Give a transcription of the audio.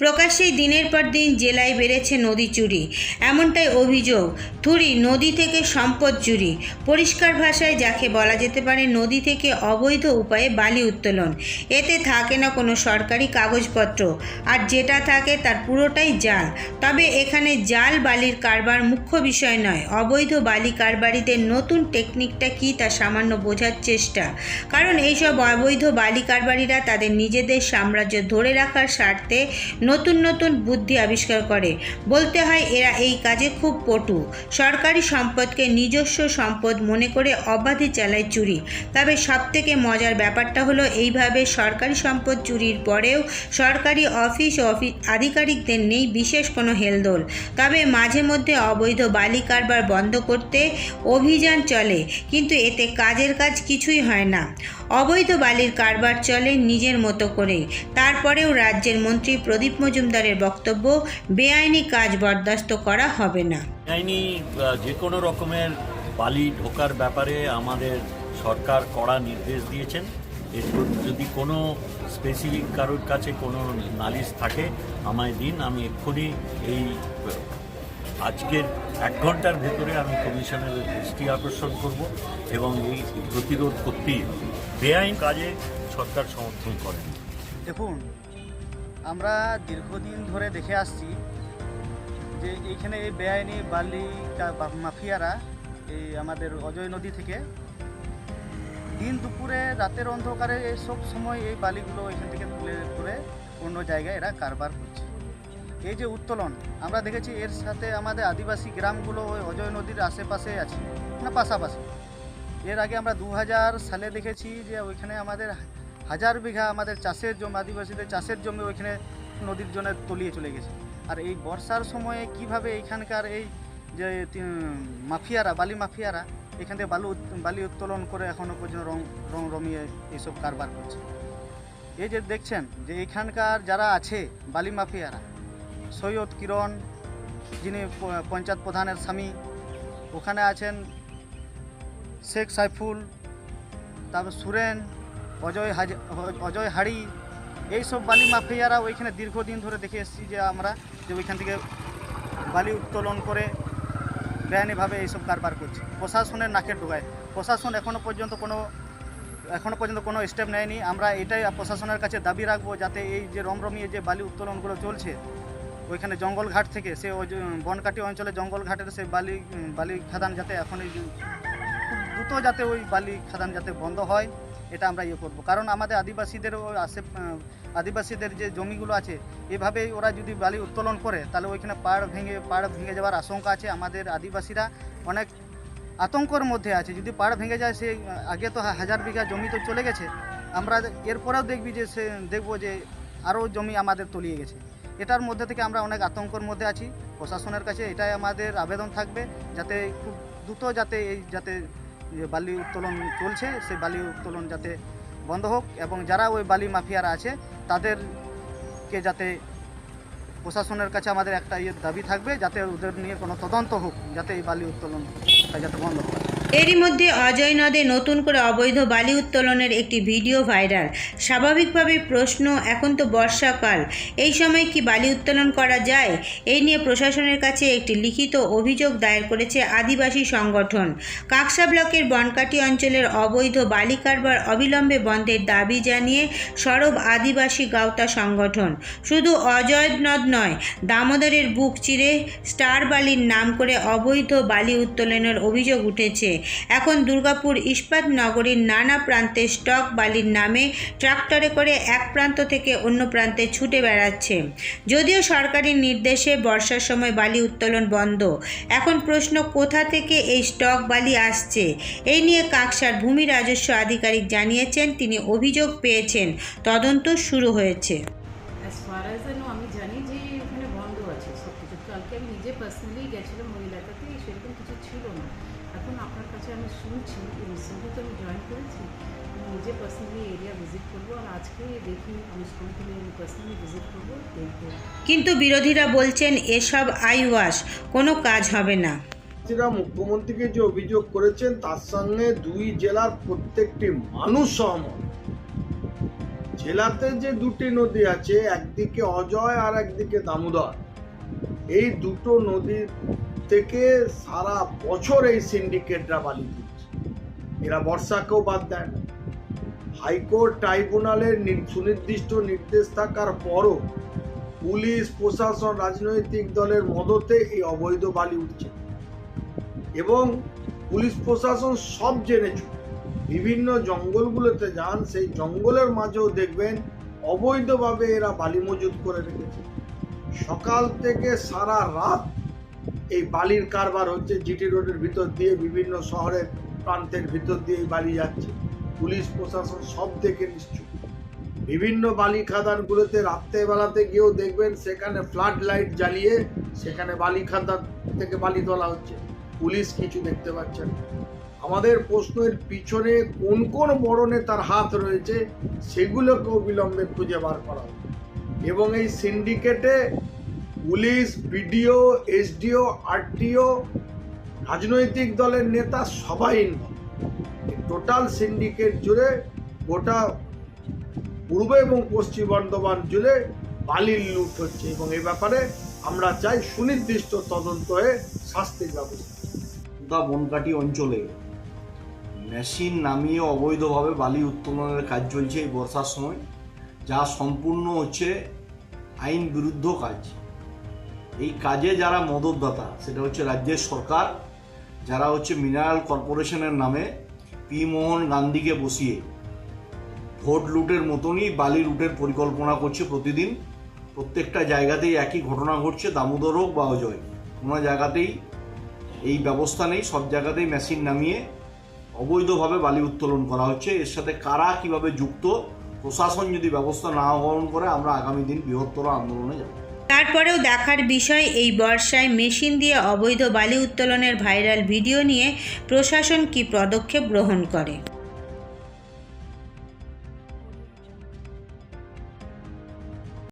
প্রকাশ্যেই দিনের পর দিন জেলায় বেড়েছে নদী চুরি। এমনটাই অভিযোগ থুরি নদী থেকে সম্পদ চুরি। পরিষ্কার ভাষায় যাকে বলা যেতে পারে, নদী থেকে অবৈধ উপায়ে বালি উত্তোলন। এতে থাকে না কোনো সরকারি কাগজপত্র। আর যেটা থাকে তার পুরোটাই জাল। তবে এখানে জাল বালির কারবার মুখ্য বিষয় নয়, অবৈধ বালি কারবারিদের নতুন টেকনিকটা কী তা সামান্য বোঝার চেষ্টা। কারণ এইসব অবৈধ বালি কারবারিরা তাদের নিজেদের সাম্রাজ্য ধরে রাখার স্বার্থে নতুন নতুন বুদ্ধি আবিষ্কার করে। বলতে হয়, এরা এই কাজে খুব পটু। সরকারি সম্পদকে নিজস্ব সম্পদ মনে করে অবাধে চালায় চুরি। তবে সবথেকে মজার ব্যাপারটা হলো, এইভাবে সরকারি সম্পদ চুরির পরেও সরকারি অফিস অফিস আধিকারিকদের নেই বিশেষ কোনো হেলদোল। তবে মাঝে মধ্যে অবৈধ বালি কারবার বন্ধ করতে অভিযান চলে, কিন্তু এতে কাজের কাজ কিছুই হয় না। অবৈধ বালির কারবার চলে নিজের মতো করে তারপরেও রাজ্যের মন্ত্রী প্রদীপ মজুমদারের বক্তব্য বেআইনি কাজ বরদাস্ত করা হবে না। আইনি যে কোনো রকমের বালি ঢোকার ব্যাপারে আমাদের সরকার কড়া নির্দেশ দিয়েছেন। এরপর যদি কোনো স্পেসিফিক কারোর কাছে কোনো নালিশ থাকে আমায় দিন আমি এক্ষুনি এই আজকের এক ঘণ্টার ভেতরে আমি কমিশনের দৃষ্টি আকর্ষণ করব এবং এই প্রতিরোধ করতেই বেআইন কাজে সরকার সমর্থন করেন দেখুন আমরা দীর্ঘদিন ধরে দেখে আসছি যে এইখানে এই বেআইনি বালি মাফিয়ারা এই আমাদের অজয় নদী থেকে দিন দুপুরে, রাতের অন্ধকারে এই সব সময় এই বালিগুলো এখান থেকে তুলে করে অন্য জায়গায় এরা কারবার করছে। এই যে উত্তোলন, আমরা দেখেছি এর সাথে আমাদের আদিবাসী গ্রামগুলো ওই অজয় নদীর আশেপাশে আছে, না পাশাপাশি। এর আগে আমরা দু হাজার সালে দেখেছি যে ওইখানে আমাদের হাজার বিঘা আমাদের চাষের জমি, আদিবাসীদের চাষের জমি ওইখানে নদীর জন্য তলিয়ে চলে গেছে। আর এই বর্ষার সময়ে কীভাবে এইখানকার এই যে মাফিয়ারা, বালি মাফিয়ারা, এখান থেকে বালু বালি উত্তোলন করে এখনও পর্যন্ত রং রং রমিয়ে এইসব কারবার করছে। এই যে দেখছেন যে, এখানকার যারা আছে বালি মাফিয়ারা, সৈয়দ কিরণ, যিনি পঞ্চায়েত প্রধানের স্বামী, ওখানে আছেন শেখ সাইফুল, তারপর সুরেন অজয় হাজ, অজয় হাড়ি, এইসব বালি মাফিয়ারা ওইখানে দীর্ঘদিন ধরে দেখে এসেছি যে আমরা যে ওইখান থেকে বালি উত্তোলন করে বেআইনিভাবে এইসব কারবার করছে। প্রশাসনের নাকের ডোগায় প্রশাসন এখনও পর্যন্ত কোনো এখনও পর্যন্ত কোনো স্টেপ নেয়নি। আমরা এটাই প্রশাসনের কাছে দাবি রাখব যাতে এই যে রমরমিয়ে যে বালি উত্তোলনগুলো চলছে, ওইখানে জঙ্গলঘাট থেকে সে বনকাটি অঞ্চলে জঙ্গলঘাটের সেই বালি বালি খাদান যাতে এখন খুব দ্রুত যাতে ওই বালি খাদান যাতে বন্ধ হয়। এটা আমরা ইয়ে করব। কারণ আমাদের আদিবাসীদের আশে আদিবাসীদের যে জমিগুলো আছে, এভাবেই ওরা যদি বালি উত্তোলন করে, তাহলে ওইখানে পাড় ভেঙে পাড় ভেঙে যাওয়ার আশঙ্কা আছে আমাদের আদিবাসীরা। অনেক আতঙ্কর মধ্যে আছে। যদি পাড় ভেঙে যায়, সে আগে তো হাজার বিঘা জমি তো চলে গেছে। আমরা এরপরেও দেখবি যে সে, দেখব যে আরও জমি আমাদের তলিয়ে গেছে। এটার মধ্যে থেকে আমরা অনেক আতঙ্কর মধ্যে আছি। প্রশাসনের কাছে এটাই আমাদের আবেদন থাকবে, যাতে খুব দ্রুত যাতে এই, যাতে বালি উত্তোলন চলছে, সেই বালি উত্তোলন যাতে বন্ধ হোক এবং যারা ওই বালি মাফিয়ারা আছে, তাদেরকে যাতে প্রশাসনের কাছে আমাদের একটা ইয়ে দাবি থাকবে, যাতে ওদের নিয়ে কোনো তদন্ত হোক, যাতে এই বালি উত্তোলন যাতে বন্ধ হয় এরই মধ্যে অজয় নদে নতুন করে অবৈধ বালি উত্তোলনের একটি ভিডিও ভাইরাল। স্বাভাবিকভাবে প্রশ্ন, এখন তো বর্ষাকাল, এই সময় কি বালি উত্তোলন করা যায়? এই নিয়ে প্রশাসনের কাছে একটি লিখিত অভিযোগ দায়ের করেছে আদিবাসী সংগঠন। কাকসা ব্লকের বনকাটি অঞ্চলের অবৈধ বালি কারবার অবিলম্বে বন্ধের দাবি জানিয়ে সরব আদিবাসী গাওতা সংগঠন। শুধু অজয় নদ নয়, দামোদরের বুক চিরে স্টার বালির নাম করে অবৈধ বালি উত্তোলনের অভিযোগ উঠেছে। এখন দুর্গাপুর ইস্পাত নগরীর নানা প্রান্তে স্টক বালির নামে ট্রাক্টরে করে এক প্রান্ত থেকে অন্য প্রান্তে ছুটে বেড়াচ্ছে। যদিও সরকারি নির্দেশে বর্ষার সময় বালি উত্তোলন বন্ধ। এখন প্রশ্ন, কোথা থেকে এই স্টক বালি আসছে? এই নিয়ে কাকসার ভূমি রাজস্ব আধিকারিক জানিয়েছেন, তিনি অভিযোগ পেয়েছেন, তদন্ত শুরু হয়েছে। আমি জানি যে ওখানে বন্ধ আছে সব কিছু কালকে আমি নিজে পার্সোনালি গেছিলাম সেরকম কিছু ছিল না। এখন আপনার কাছে আমি শুনছি রিসেন্টলি তো আমি জয়েন করেছি আমি নিজে পার্সোনালি এরিয়া ভিজিট করব আর আজকে দেখি আমি স্কুলগুলো পার্সোনালি ভিজিট করব দেখব। কিন্তু বিরোধীরা বলছেন এসব আইওয়াশ কোনো কাজ হবে না। যারা মুখ্যমন্ত্রীকে যে অভিযোগ করেছেন তার সঙ্গে দুই জেলার প্রত্যেকটি মানুষ সহমত। জেলাতে যে দুটি নদী আছে একদিকে অজয় আর একদিকে দামোদর। এই দুটো নদী থেকে সারা বছর এই সিন্ডিকেটরা বালি তুলছে এরা বর্ষাকেও বাদ দেয় না। হাইকোর্ট ট্রাইব্যুনালের সুনির্দিষ্ট নির্দেশ থাকার পরও পুলিশ, প্রশাসন, রাজনৈতিক দলের মদতে এই অবৈধ বালি উঠছে। এবং পুলিশ, প্রশাসন সব জেনেছে বিভিন্ন জঙ্গলগুলোতে যান, সেই জঙ্গলের মাঝেও দেখবেন অবৈধভাবে এরা বালি মজুত করে রেখেছে। সকাল থেকে সারা রাত এই বালির কারবার হচ্ছে জিটি রোডের ভিতর দিয়ে বিভিন্ন শহরের প্রান্তের ভিতর দিয়ে বালি যাচ্ছে। পুলিশ, প্রশাসন সব থেকে নিশ্চুপ। বিভিন্ন বালি খাদানগুলোতে রাত্রেবেলাতে গিয়েও দেখবেন সেখানে ফ্লাড লাইট জ্বালিয়ে সেখানে বালি খাদান থেকে বালি তোলা হচ্ছে। পুলিশ কিছু দেখতে পাচ্ছে না। আমাদের প্রশ্নের পিছনে কোন কোন বড় নেতার হাত রয়েছে, সেগুলোকেও অবিলম্বে খুঁজে বার করা। এবং এই সিন্ডিকেটে পুলিশ, বিডিও, এসডিও, আরটিও, রাজনৈতিক দলের নেতা সবাই ইনভলভ টোটাল সিন্ডিকেট জুড়ে গোটা পূর্ব এবং পশ্চিম বর্ধমান জুড়ে বালির লুট হচ্ছে এবং এই ব্যাপারে আমরা চাই সুনির্দিষ্ট তদন্ত হয়ে শাস্তির ব্যবস্থা। দা বনকাটি অঞ্চলে মেশিন নামিয়ে অবৈধভাবে বালি উত্তোলনের কাজ চলছে এই বর্ষার সময়, যা সম্পূর্ণ হচ্ছে আইন বিরুদ্ধ কাজ। এই কাজে যারা মদতদাতা, সেটা হচ্ছে রাজ্যের সরকার, যারা হচ্ছে মিনারেল কর্পোরেশনের নামে পি মোহন গান্ধীকে বসিয়ে ভোট লুটের মতনই বালি লুটের পরিকল্পনা করছে প্রতিদিন। প্রত্যেকটা জায়গাতেই একই ঘটনা ঘটছে, দামোদর হোক বা অজয়। কোনো জায়গাতেই এই ব্যবস্থা নেই, সব জায়গাতেই মেশিন নামিয়ে অবৈধভাবে বালি উত্তোলন করা হচ্ছে। এর সাথে কারা কীভাবে যুক্ত, প্রশাসন যদি ব্যবস্থা না গ্রহণ করে, আমরা আগামী দিন বৃহত্তর আন্দোলনে যাব। তারপরেও দেখার বিষয় এই বর্ষায় মেশিন দিয়ে অবৈধ বালি উত্তোলনের ভাইরাল ভিডিও নিয়ে প্রশাসন কি পদক্ষেপ গ্রহণ করে?